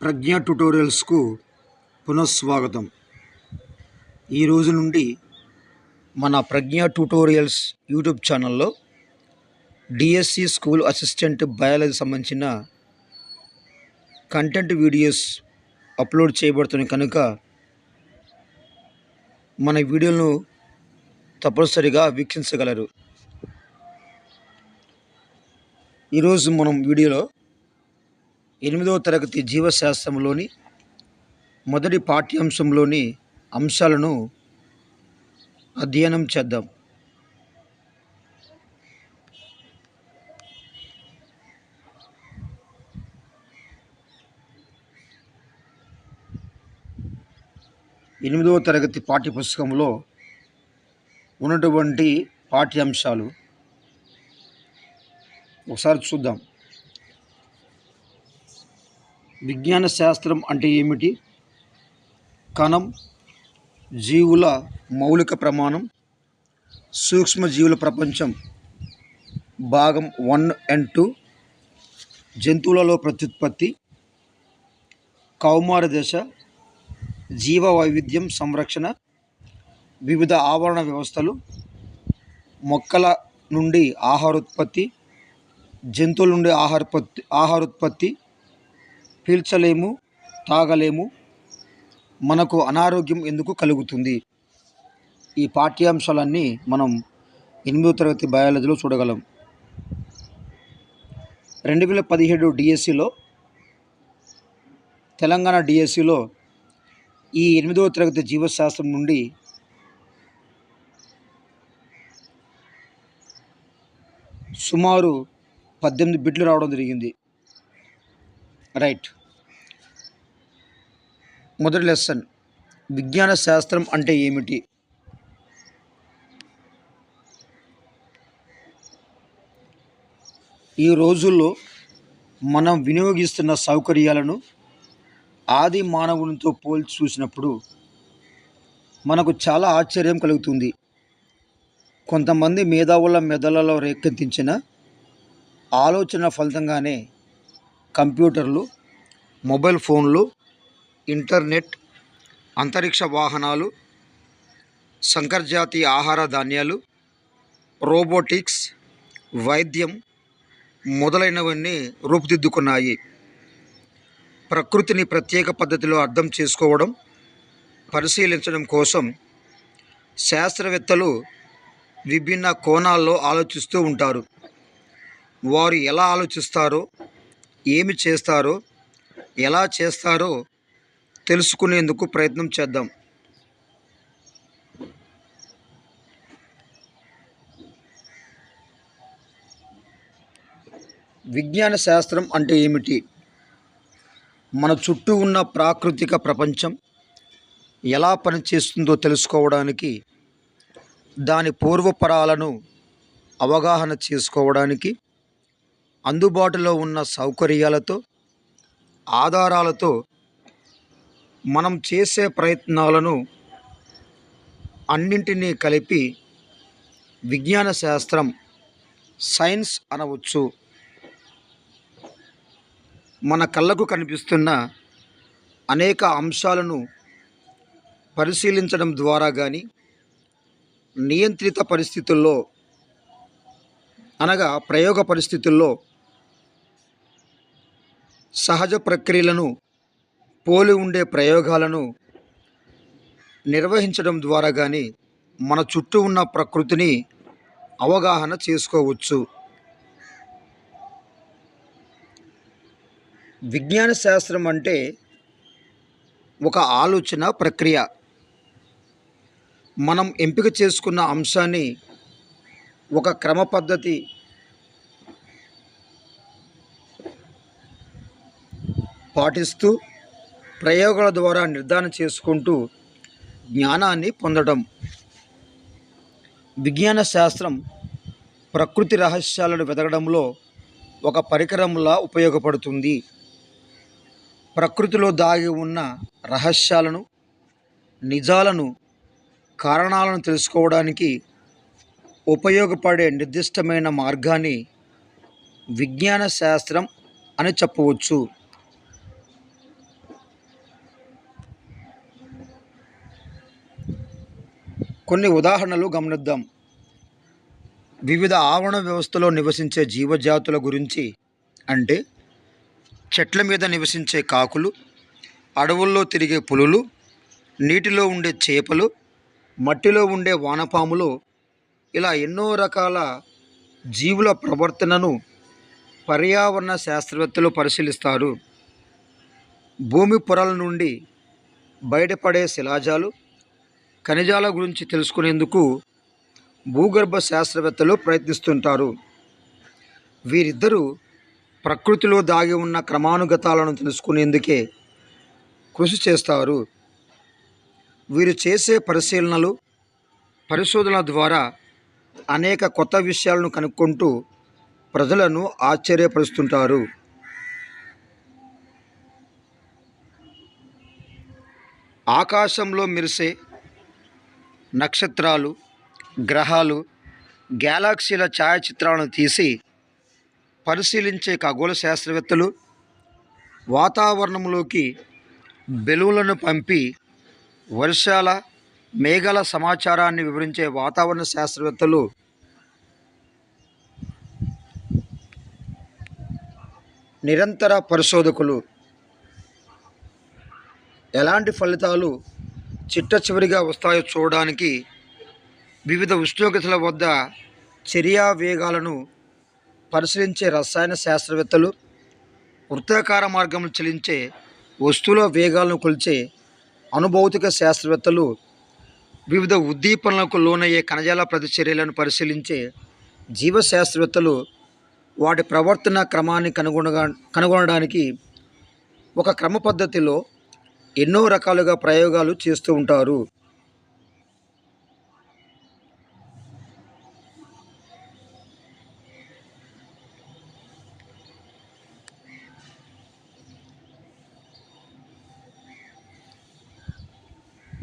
ప్రజ్ఞ ట్యుటోరియల్స్కు పునఃస్వాగతం. ఈ రోజు నుండి మన ప్రజ్ఞ ట్యుటోరియల్స్ యూట్యూబ్ ఛానల్లో డిఎస్సి స్కూల్ అసిస్టెంట్ బయాలజీ సంబంధించిన కంటెంట్ వీడియోస్ అప్లోడ్ చేయబడుతున్నాయి కనుక మన వీడియోలను తప్పనిసరిగా వీక్షించగలరు. ఈరోజు మనం వీడియోలో ఎనిమిదవ తరగతి జీవశాస్త్రంలోని మొదటి పాఠ్యాంశంలోని అంశాలను అధ్యయనం చేద్దాం. ఎనిమిదవ తరగతి పాఠ్యపుస్తకంలో ఉన్నటువంటి పాఠ్యాంశాలు. ఒకసారి చూద్దాం. విజ్ఞాన శాస్త్రం అంటే ఏమిటి? కణం జీవుల మౌలిక ప్రమాణం సూక్ష్మజీవుల ప్రపంచం భాగం వన్ అండ్ టూ జంతువులలో ప్రత్యుత్పత్తి కౌమార దశ జీవ వైవిధ్యం సంరక్షణ వివిధ ఆవరణ వ్యవస్థలు మొక్కల నుండి ఆహారోత్పత్తి జంతువుల నుండి ఆహారోత్పత్తి ఆహారోత్పత్తి పీల్చలేము తాగలేము. మనకు అనారోగ్యం ఎందుకు కలుగుతుంది? ఈ పాఠ్యాంశాలన్నీ మనం ఎనిమిదో తరగతి బయాలజీలో చూడగలం. రెండు వేల పదిహేడు డిఎస్సిలో తెలంగాణ డిఎస్సిలో ఈ ఎనిమిదవ తరగతి జీవశాస్త్రం నుండి సుమారు పద్దెనిమిది బిట్లు రావడం జరిగింది. రైట్ మొదటి లెసన్ విజ్ఞాన శాస్త్రం అంటే ఏమిటి? ఈ రోజుల్లో మనం వినియోగిస్తున్న సౌకర్యాలను ఆది మానవునితో పోల్చి చూసినప్పుడు మనకు చాలా ఆశ్చర్యం కలుగుతుంది. కొంతమంది మేధావుల మెదళ్ళలో రేకెత్తించిన ఆలోచన ఫలితంగానే కంప్యూటర్లు మొబైల్ ఫోన్లు ఇంటర్నెట్ అంతరిక్ష వాహనాలు సంకరజాతి ఆహార ధాన్యాలు రోబోటిక్స్ వైద్యం మొదలైనవన్నీ రూపుదిద్దుకున్నాయి. ప్రకృతిని ప్రత్యేక పద్ధతిలో అర్థం చేసుకోవడం పరిశీలించడం కోసం శాస్త్రవేత్తలు విభిన్న కోణాల్లో ఆలోచిస్తూ ఉంటారు. వారు ఎలా ఆలోచిస్తారో ఏమి చేస్తారో ఎలా చేస్తారో తెలుసుకునేందుకు ప్రయత్నం చేద్దాం. విజ్ఞాన శాస్త్రం అంటే ఏమిటి? మన చుట్టూ ఉన్న ప్రాకృతిక ప్రపంచం ఎలా పనిచేస్తుందో తెలుసుకోవడానికి దాని పూర్వపరాలను అవగాహన చేసుకోవడానికి అందుబాటులో ఉన్న సౌకర్యాలతో ఆధారాలతో మనం చేసే ప్రయత్నాలను అన్నింటినీ కలిపి విజ్ఞాన శాస్త్రం సైన్స్ అనవచ్చు మన కళ్ళకు కనిపిస్తున్న అనేక అంశాలను పరిశీలించడం ద్వారా కానీ నియంత్రిత పరిస్థితుల్లో అనగా ప్రయోగ పరిస్థితుల్లో సహజ ప్రక్రియలను పోలి ఉండే ప్రయోగాలను నిర్వహించడం ద్వారా కానీ మన చుట్టూ ఉన్న ప్రకృతిని అవగాహన చేసుకోవచ్చు. విజ్ఞాన శాస్త్రం అంటే ఒక ఆలోచన ప్రక్రియ. మనం ఎంపిక చేసుకున్న అంశాన్ని ఒక క్రమ పద్ధతి పాటిస్తూ ప్రయోగాల ద్వారా నిర్ధారణ చేసుకుంటూ జ్ఞానాన్ని పొందడం. విజ్ఞాన శాస్త్రం ప్రకృతి రహస్యాలను వెతకడంలో ఒక పరికరంలా ఉపయోగపడుతుంది. ప్రకృతిలో దాగి ఉన్న రహస్యాలను నిజాలను కారణాలను తెలుసుకోవడానికి ఉపయోగపడే నిర్దిష్టమైన మార్గాన్ని విజ్ఞాన శాస్త్రం అని చెప్పవచ్చు. కొన్ని ఉదాహరణలు గమనిద్దాం. వివిధ ఆవరణ వ్యవస్థలో నివసించే జీవజాతుల గురించి అంటే చెట్ల మీద నివసించే కాకులు అడవుల్లో తిరిగే పులులు నీటిలో ఉండే చేపలు మట్టిలో ఉండే వానపాములు ఇలా ఎన్నో రకాల జీవుల ప్రవర్తనను పర్యావరణ శాస్త్రవేత్తలు పరిశీలిస్తారు. భూమి పొరల నుండి బయటపడే శిలాజాలు ఖనిజాల గురించి తెలుసుకునేందుకు భూగర్భ శాస్త్రవేత్తలు ప్రయత్నిస్తుంటారు. వీరిద్దరూ ప్రకృతిలో దాగి ఉన్న క్రమానుగతాలను తెలుసుకునేందుకే కృషి చేస్తారు. వీరు చేసే పరిశీలనలు పరిశోధనల ద్వారా అనేక కొత్త విషయాలను కనుక్కుంటూ ప్రజలను ఆశ్చర్యపరుస్తుంటారు. ఆకాశంలో మెరిసే నక్షత్రాలు గ్రహాలు గ్యాలాక్సీల ఛాయాచిత్రాలను తీసి పరిశీలించే ఖగోళ శాస్త్రవేత్తలు వాతావరణంలోకి బెలూన్లను పంపి వర్షాల మేఘాల సమాచారాన్ని వివరించే వాతావరణ శాస్త్రవేత్తలు నిరంతర పరిశోధకులు. ఎలాంటి ఫలితాలు చిట్ట చివరిగా వస్తాయో చూడడానికి వివిధ ఉష్ణోగ్రతల వద్ద చర్యా వేగాలను పరిశీలించే రసాయన శాస్త్రవేత్తలు వృత్తాకార మార్గంలో చెలించే వస్తువుల వేగాలను కొలిచే అనుభౌతిక శాస్త్రవేత్తలు వివిధ ఉద్దీపనలకు లోనయ్యే కణజాల ప్రతిచర్యలను పరిశీలించే జీవశాస్త్రవేత్తలు వాటి ప్రవర్తన క్రమాన్ని కనుగొనగా కనుగొనడానికి ఒక క్రమ పద్ధతిలో ఎన్నో రకాలుగా ప్రయోగాలు చేస్తూ ఉంటారు.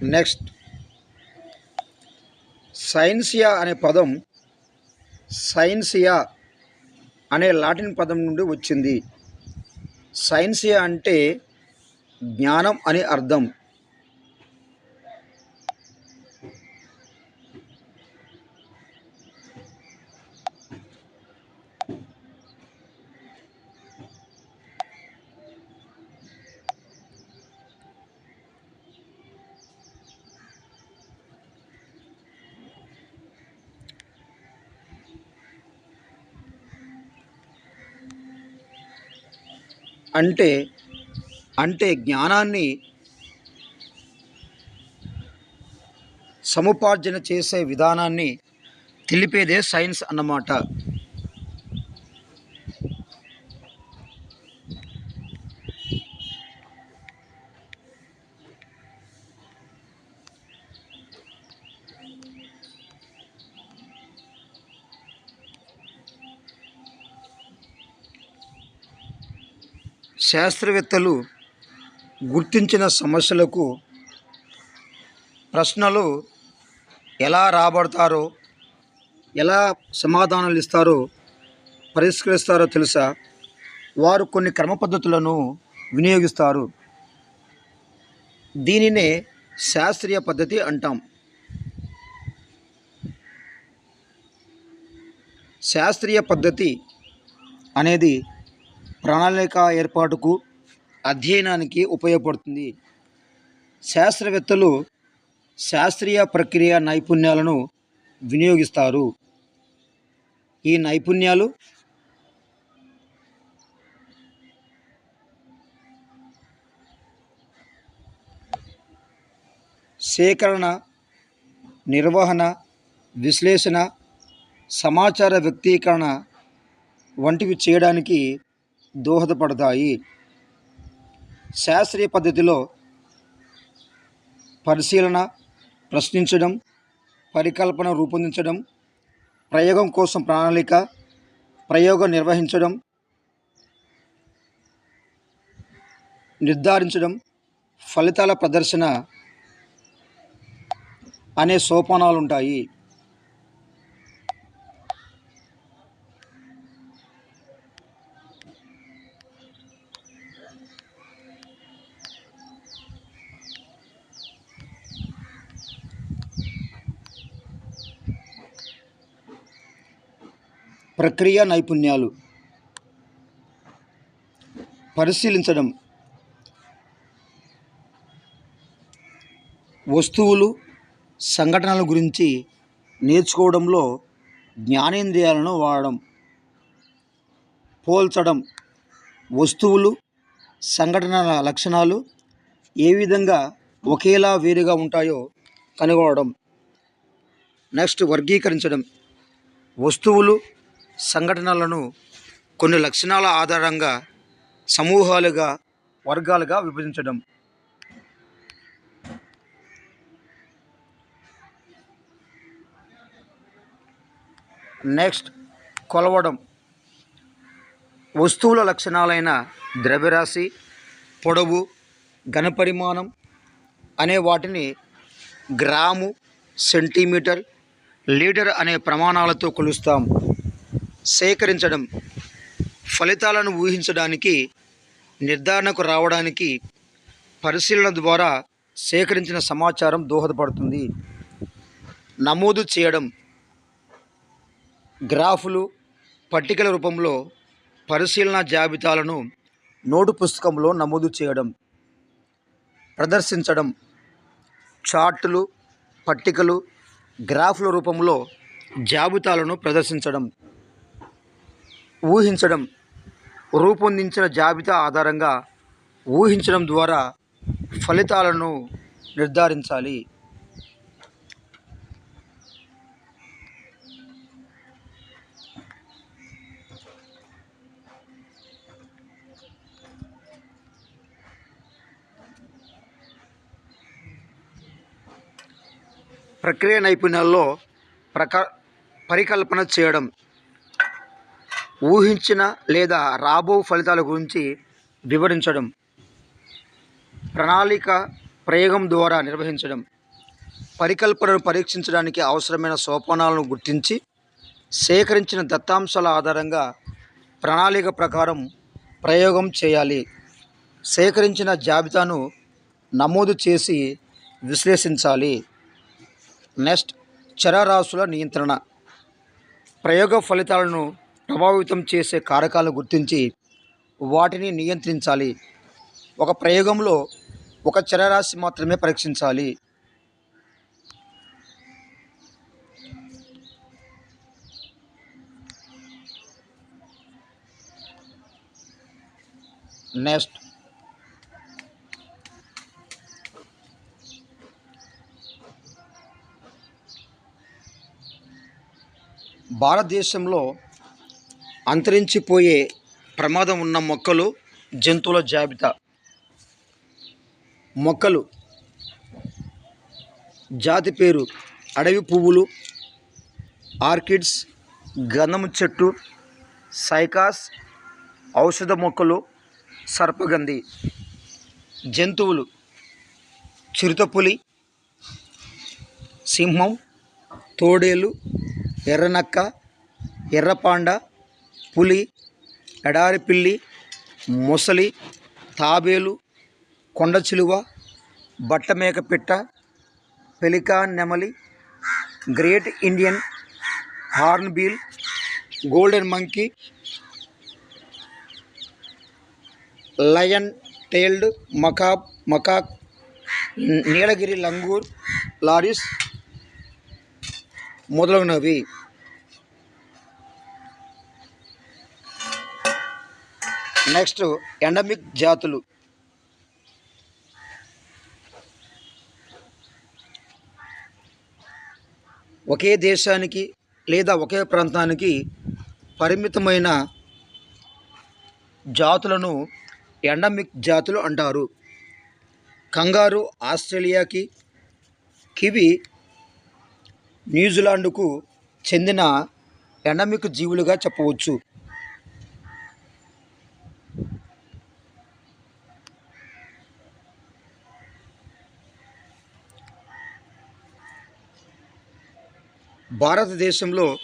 నెక్స్ట్. సైన్సియా అనే పదం సైన్సియా అనే లాటిన్ పదం నుండి వచ్చింది. సైన్సియా అంటే జ్ఞానం అని అర్థం. అంటే అంటే జ్ఞానాన్ని సముపార్జన చేసే విధానాన్ని తెలిపేదే సైన్స్ అన్నమాట. శాస్త్రవేత్తలు గుర్తించిన సమస్యలకు ప్రశ్నలు ఎలా రాబడతారో ఎలా సమాధానాలు ఇస్తారో పరిష్కరిస్తారో తెలుసా? వారు కొన్ని క్రమ పద్ధతులను వినియోగిస్తారు. దీనినే శాస్త్రీయ పద్ధతి అంటాం. శాస్త్రీయ పద్ధతి అనేది ప్రణాళిక ఏర్పాటుకు అధ్యయనానికి ఉపయోగపడుతుంది. శాస్త్రవేత్తలు శాస్త్రీయ ప్రక్రియ నైపుణ్యాలను వినియోగిస్తారు. ఈ నైపుణ్యాలు సేకరణ నిర్వహణ విశ్లేషణ సమాచార వ్యక్తీకరణ వంటివి చేయడానికి దోహదపడతాయి. శాస్త్రీయ పద్ధతిలో పరిశీలన ప్రశ్నించడం పరికల్పన రూపొందించడం ప్రయోగం కోసం ప్రణాళిక ప్రయోగం నిర్వహించడం నిర్ధారించడం ఫలితాల ప్రదర్శన అనే సోపానాలు ఉంటాయి ప్రక్రియ నైపుణ్యాలు. పరిశీలించడం. వస్తువులు సంఘటనల గురించి నేర్చుకోవడంలో జ్ఞానేంద్రియాలను వాడడం. పోల్చడం. వస్తువులు సంఘటనల లక్షణాలు ఏ విధంగా ఒకేలా వేరుగా ఉంటాయో కనుగొనడం. నెక్స్ట్ వర్గీకరించడం. వస్తువులు సంఘటనలను కొన్ని లక్షణాల ఆధారంగా సమూహాలుగా వర్గాలుగా విభజించడం. నెక్స్ట్ కొలవడం. వస్తువుల లక్షణాలైన ద్రవ్యరాశి పొడవు ఘనపరిమాణం అనే వాటిని గ్రాము సెంటీమీటర్ లీటర్ అనే ప్రమాణాలతో కొలుస్తాం. సేకరించడం ఫలితాలను ఊహించడానికి నిర్ధారణకు రావడానికి పరిశీలన ద్వారా సేకరించిన సమాచారం దోహదపడుతుంది. నమోదు చేయడం గ్రాఫులు పట్టికల రూపంలో పరిశీలన జాబితాలను నోటు పుస్తకంలో నమోదు చేయడం ప్రదర్శించడం చార్టులు పట్టికలు గ్రాఫుల రూపంలో జాబితాలను ప్రదర్శించడం. ఊహించడం రూపొందించిన జాబితా ఆధారంగా ఊహించడం ద్వారా ఫలితాలను నిర్ధారించాలి. ప్రక్రియ నైపుణ్యాల్లో ప్రక పరికల్పన చేయడం. ఊహించిన లేదా రాబో ఫలితాల గురించి వివరించడం ప్రణాళిక ప్రయోగం ద్వారా నిర్వహించడం పరికల్పనను పరీక్షించడానికి అవసరమైన సోపానాలను గుర్తించి సేకరించిన దత్తాంశాల ఆధారంగా ప్రణాళిక ప్రకారం ప్రయోగం చేయాలి. సేకరించిన జాబితాను నమోదు చేసి విశ్లేషించాలి. నెక్స్ట్ చరరాశుల నియంత్రణ. ప్రయోగ ఫలితాలను ప్రభావితం చేసే కారకాలను గుర్తించి వాటిని నియంత్రించాలి. ఒక ప్రయోగంలో ఒక చరరాశి మాత్రమే పరీక్షించాలి. నెక్స్ట్. భారతదేశంలో అంతరించిపోయే ప్రమాదం ఉన్న మొక్కలు జంతువుల జాబితా. మొక్కలు జాతి పేరు అడవి పువ్వులు ఆర్కిడ్స్ గంధము చెట్టు సైకాస్ ఔషధ మొక్కలు సర్పగంధి జంతువులు చిరుతపులి సింహం తోడేలు ఎర్రనక్క ఎర్రపాండ పులి ఎడారి పిల్లి మొసలి తాబేలు కొండ చిలువ బట్టమేక పిట్ట పెలికాన్ నెమలి great Indian hornbill golden monkey lion tailed macaque macaque Nilgiri langur loris మొదలగునవి. నెక్స్ట్ ఎండమిక్ జాతులు. ఒకే దేశానికి లేదా ఒకే ప్రాంతానికి పరిమితమైన జాతులను ఎండమిక్ జాతులు అంటారు. కంగారు ఆస్ట్రేలియాకి కివి న్యూజిలాండ్కు చెందిన ఎండమిక్ జీవులుగా చెప్పవచ్చు. భారతదేశంలో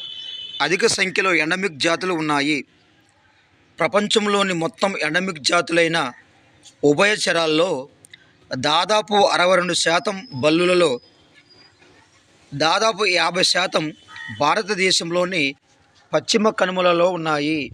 అధిక సంఖ్యలో ఎండమిక్ జాతులు ఉన్నాయి. ప్రపంచంలోని మొత్తం ఎండమిక్ జాతులైన ఉభయచరాల్లో దాదాపు అరవై రెండు శాతం బల్లులలో దాదాపు యాభై శాతం భారతదేశంలోని పశ్చిమ కనుమలలో ఉన్నాయి.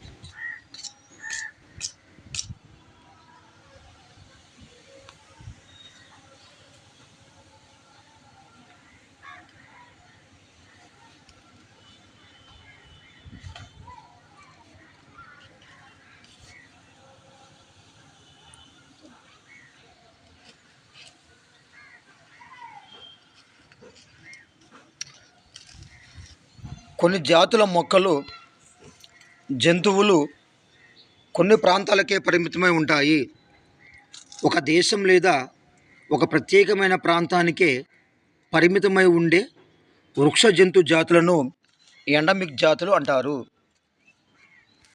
కొన్ని జాతుల మొక్కలు జంతువులు కొన్ని ప్రాంతాలకే పరిమితమై ఉంటాయి. ఒక దేశం లేదా ఒక ప్రత్యేకమైన ప్రాంతానికే పరిమితమై ఉండే వృక్ష జంతు జాతులను ఎండమిక్ జాతులు అంటారు.